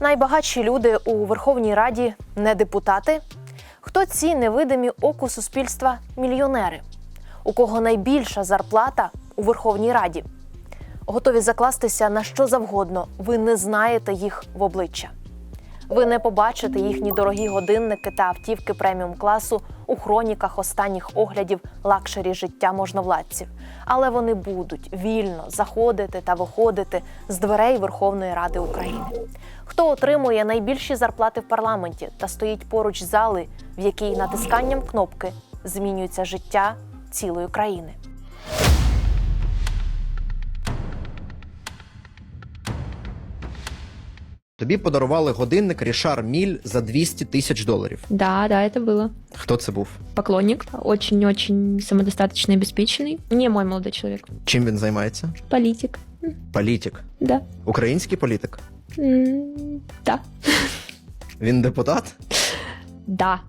Найбагатші люди у Верховній Раді не депутати. Хто ці невидимі оку суспільства мільйонери? У кого найбільша зарплата у Верховній Раді? Готові закластися на що завгодно. Ви не знаєте їх в обличчя. Ви не побачите їхні дорогі годинники та автівки преміум класу у хроніках останніх оглядів лакшері життя можновладців. Але вони будуть вільно заходити та виходити з дверей Верховної Ради України. Хто отримує найбільші зарплати в парламенті та стоїть поруч зали, в якій натисканням кнопки змінюється життя цілої країни? Тобі подарували годинник Рішар Міль за 200 тисяч доларів. Да, да, это было. Хто це був? Поклонник, очень-очень самодостаточный и обеспеченный. Не мой молодой человек. Чим він займається? Политик. Політик. Да. Український політик. М, Да. Він депутат. Да.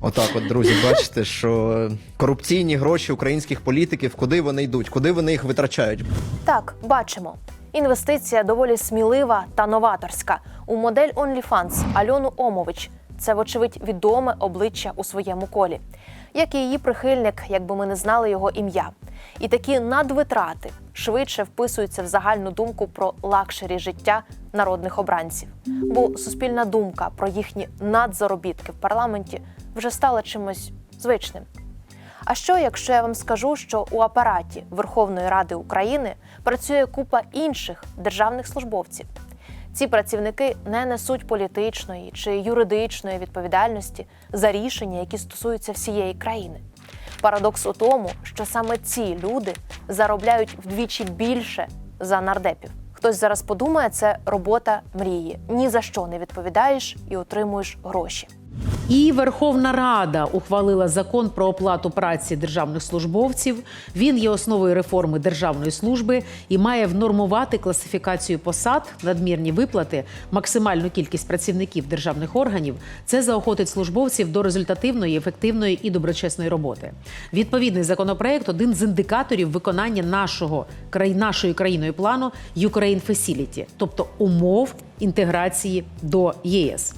Отак, от друзі, бачите, що корупційні гроші українських політиків, куди вони йдуть, куди вони їх витрачають. Так, бачимо. Інвестиція доволі смілива та новаторська. У модель OnlyFans Альону Омович це, вочевидь, відоме обличчя у своєму колі, як і її прихильник, якби ми не знали його ім'я. І такі надвитрати швидше вписуються в загальну думку про лакшері життя народних обранців. Бо суспільна думка про їхні надзаробітки в парламенті вже стала чимось звичним. А що, якщо я вам скажу, що у апараті Верховної Ради України працює купа інших державних службовців? Ці працівники не несуть політичної чи юридичної відповідальності за рішення, які стосуються всієї країни. Парадокс у тому, що саме ці люди заробляють вдвічі більше за нардепів. Хтось зараз подумає, це робота мрії. Ні за що не відповідаєш і отримуєш гроші. І Верховна Рада ухвалила закон про оплату праці державних службовців. Він є основою реформи державної служби і має внормувати класифікацію посад, надмірні виплати, максимальну кількість працівників державних органів. Це заохотить службовців до результативної, ефективної і доброчесної роботи. Відповідний законопроект один з індикаторів виконання нашого нашою країною плану Ukraine Facility, тобто умов інтеграції до ЄС.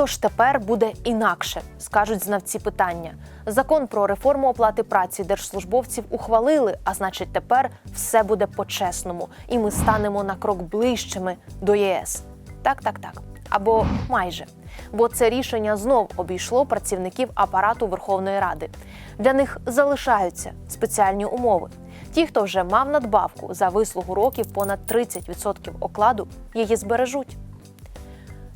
Тож тепер буде інакше, скажуть знавці питання. Закон про реформу оплати праці держслужбовців ухвалили, а значить, тепер все буде по-чесному, і ми станемо на крок ближчими до ЄС. Так, так, так. Або майже. Бо це рішення знов обійшло працівників апарату Верховної Ради. Для них залишаються спеціальні умови. Ті, хто вже мав надбавку за вислугу років понад 30% окладу, її збережуть.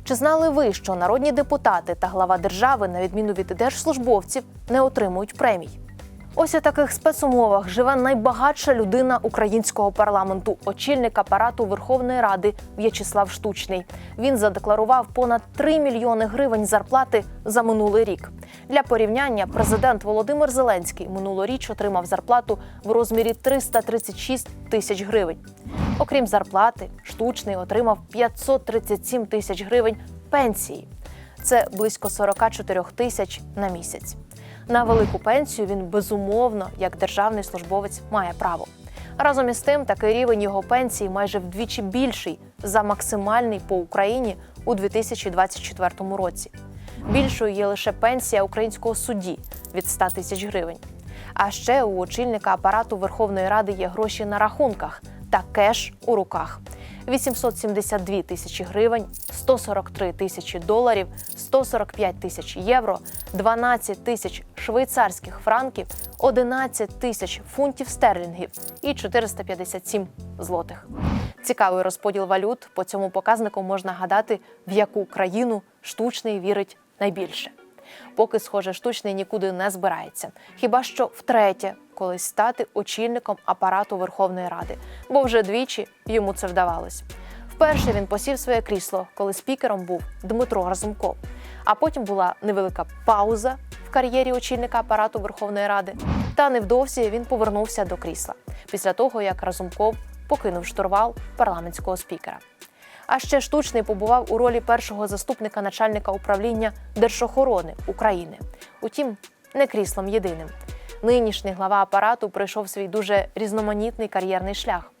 Чи знали ви, що народні депутати та глава держави, на відміну від держслужбовців, не отримують премій? Ось у таких спецумовах живе найбагатша людина українського парламенту, очільник апарату Верховної Ради В'ячеслав Штучний. Він задекларував понад 3 мільйони гривень зарплати за минулий рік. Для порівняння президент Володимир Зеленський минулоріч отримав зарплату в розмірі 336 тисяч гривень. Окрім зарплати, штучний отримав 537 тисяч гривень пенсії. Це близько 44 тисяч на місяць. На велику пенсію він безумовно, як державний службовець, має право. Разом із тим, такий рівень його пенсії майже вдвічі більший за максимальний по Україні у 2024 році. Більшою є лише пенсія українського судді від 100 тисяч гривень. А ще у очільника апарату Верховної Ради є гроші на рахунках та кеш у руках. 872 тисячі гривень, 143 тисячі доларів, 145 тисяч євро, 12 тисяч швейцарських франків, 11 тисяч фунтів стерлінгів і 457 злотих. Цікавий розподіл валют. По цьому показнику можна гадати, в яку країну штучний вірить найбільше. Поки, схоже, штучний нікуди не збирається. Хіба що втретє колись стати очільником апарату Верховної Ради, бо вже двічі йому це вдавалось. Вперше він посів своє крісло, коли спікером був Дмитро Разумков. А потім була невелика пауза в кар'єрі очільника апарату Верховної Ради. Та невдовзі він повернувся до крісла після того, як Разумков покинув штурвал парламентського спікера. А ще штучний побував у ролі першого заступника начальника управління Держохорони України. Утім, не кріслом єдиним. Нинішній глава апарату пройшов свій дуже різноманітний кар'єрний шлях.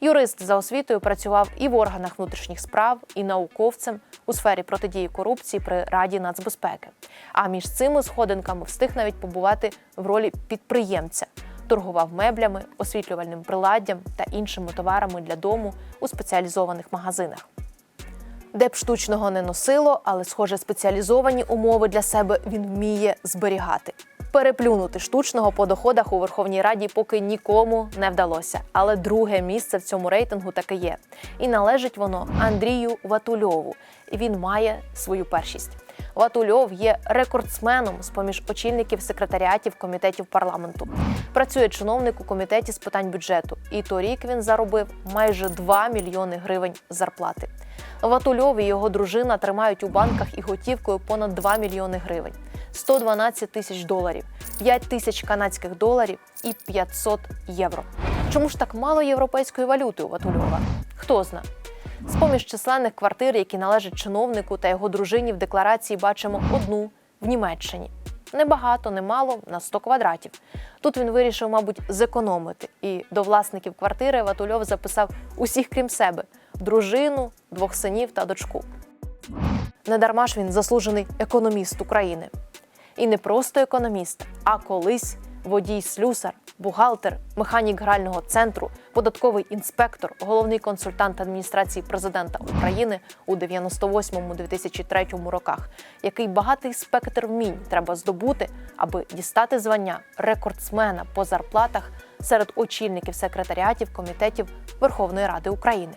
Юрист за освітою працював і в органах внутрішніх справ, і науковцем у сфері протидії корупції при Раді нацбезпеки. А між цими сходинками встиг навіть побувати в ролі підприємця. Торгував меблями, освітлювальним приладдям та іншими товарами для дому у спеціалізованих магазинах. Де б штучного не носило, але, схоже, спеціалізовані умови для себе він вміє зберігати. Переплюнути штучного по доходах у Верховній Раді поки нікому не вдалося. Але друге місце в цьому рейтингу таки є. І належить воно Андрію Ватульову. Він має свою першість. Ватульов є рекордсменом з поміж очільників секретаріатів комітетів парламенту. Працює чиновник у комітеті з питань бюджету, і торік він заробив майже 2 мільйони гривень зарплати. Ватульов і його дружина тримають у банках і готівкою понад 2 мільйони гривень, 112 тисяч доларів, 5 тисяч канадських доларів і 500 євро. Чому ж так мало європейської валюти у Ватульова? Хто зна? З поміж численних квартир, які належать чиновнику та його дружині, в декларації бачимо одну в Німеччині. Небагато, немало на 100 квадратів. Тут він вирішив, мабуть, зекономити. І до власників квартири Ватульов записав усіх, крім себе: дружину, двох синів та дочку. Недарма ж він заслужений економіст України. І не просто економіст, а колись водій слюсар, бухгалтер, механік грального центру, податковий інспектор, головний консультант адміністрації президента України у 98-2003 роках, який багатий спектр вмінь треба здобути, аби дістати звання рекордсмена по зарплатах серед очільників секретаріатів комітетів Верховної Ради України.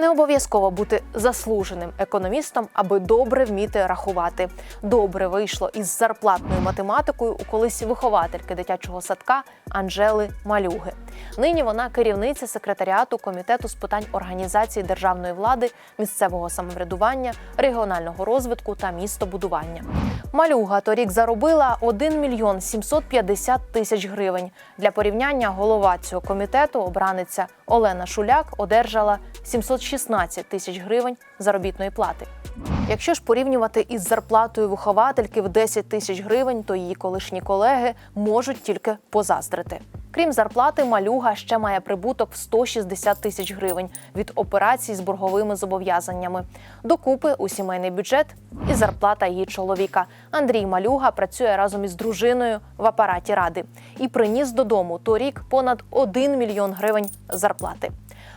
Не обов'язково бути заслуженим економістом, аби добре вміти рахувати. Добре вийшло із зарплатною математикою у колись виховательки дитячого садка Анжели Малюги. Нині вона керівниця секретаріату комітету з питань організації державної влади, місцевого самоврядування, регіонального розвитку та містобудування. Малюга торік заробила 1 мільйон 750 тисяч гривень. Для порівняння голова цього комітету, обраниця Олена Шуляк, одержала 716 тисяч гривень заробітної плати. Якщо ж порівнювати із зарплатою виховательки в 10 тисяч гривень, то її колишні колеги можуть тільки позаздрити. Крім зарплати, малюга ще має прибуток в 160 тисяч гривень від операцій з борговими зобов'язаннями. Докупи у сімейний бюджет і зарплата її чоловіка. Андрій Малюга працює разом із дружиною в апараті ради і приніс додому торік понад 1 мільйон гривень зарплати.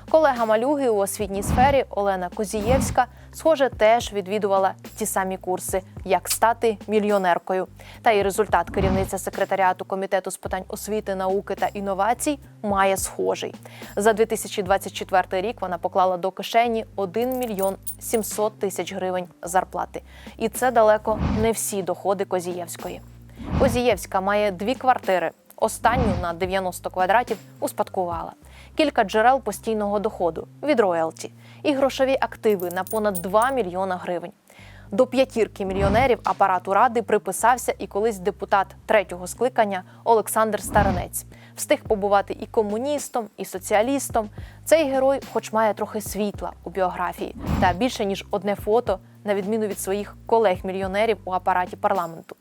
Колега малюги у освітній сфері Олена Козієвська, схоже, теж відвідувала ті самі курси, як стати мільйонеркою. Та й результат керівниця секретаріату комітету з питань освіти, науки та інновацій має схожий. За 2024 рік вона поклала до кишені 1 мільйон 700 тисяч гривень зарплати. І це далеко не всі доходи Козієвської. Козієвська має дві квартири. Останню на 90 квадратів успадкувала. Кілька джерел постійного доходу від роялті і грошові активи на понад 2 мільйона гривень. До п'ятірки мільйонерів апарату ради приписався і колись депутат третього скликання Олександр Старинець. Встиг побувати і комуністом, і соціалістом. Цей герой, хоч має трохи світла у біографії, та більше ніж одне фото, на відміну від своїх колег-мільйонерів у апараті парламенту.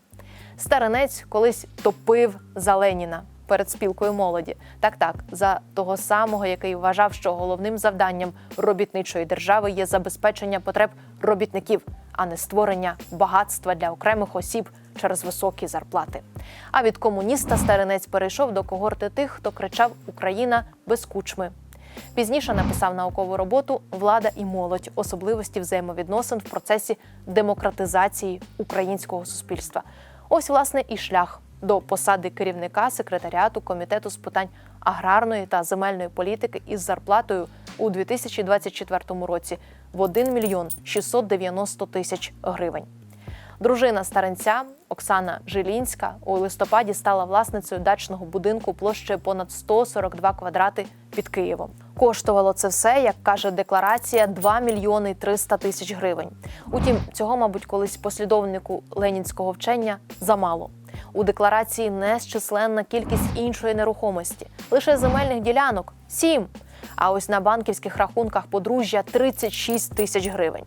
Старинець колись топив за Леніна перед спілкою молоді. Так, так, за того самого, який вважав, що головним завданням робітничої держави є забезпечення потреб робітників, а не створення багатства для окремих осіб через високі зарплати. А від комуніста старинець перейшов до когорти тих, хто кричав Україна без кучми. Пізніше написав наукову роботу Влада і молодь особливості взаємовідносин в процесі демократизації українського суспільства. Ось, власне, і шлях до посади керівника секретаріату комітету з питань аграрної та земельної політики із зарплатою у 2024 році в 1 мільйон 690 тисяч гривень. Дружина старенця Оксана Жилінська у листопаді стала власницею дачного будинку площею понад 142 квадрати під Києвом. Коштувало це все, як каже декларація, 2 мільйони 300 тисяч гривень. Утім, цього, мабуть, колись послідовнику ленінського вчення замало. У декларації незчисленна кількість іншої нерухомості, лише земельних ділянок 7. А ось на банківських рахунках подружжя 36 тисяч гривень.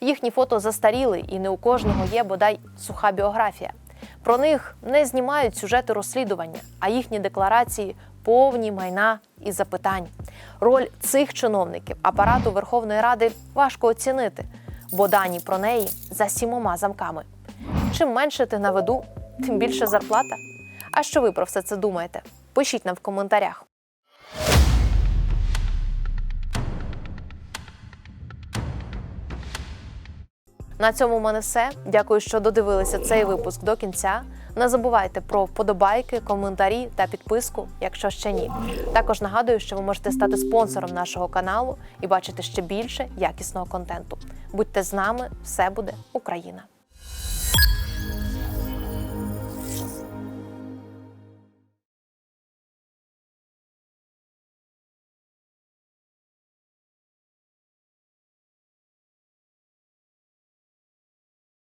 Їхні фото застаріли, і не у кожного є бодай суха біографія. Про них не знімають сюжети розслідування, а їхні декларації повні майна і запитань. Роль цих чиновників апарату Верховної Ради важко оцінити, бо дані про неї за сімома замками. Чим менше ти на виду, тим більше зарплата. А що ви про все це думаєте? Пишіть нам в коментарях. На цьому в мене все. Дякую, що додивилися цей випуск до кінця. Не забувайте про вподобайки, коментарі та підписку, якщо ще ні. Також нагадую, що ви можете стати спонсором нашого каналу і бачити ще більше якісного контенту. Будьте з нами, все буде Україна!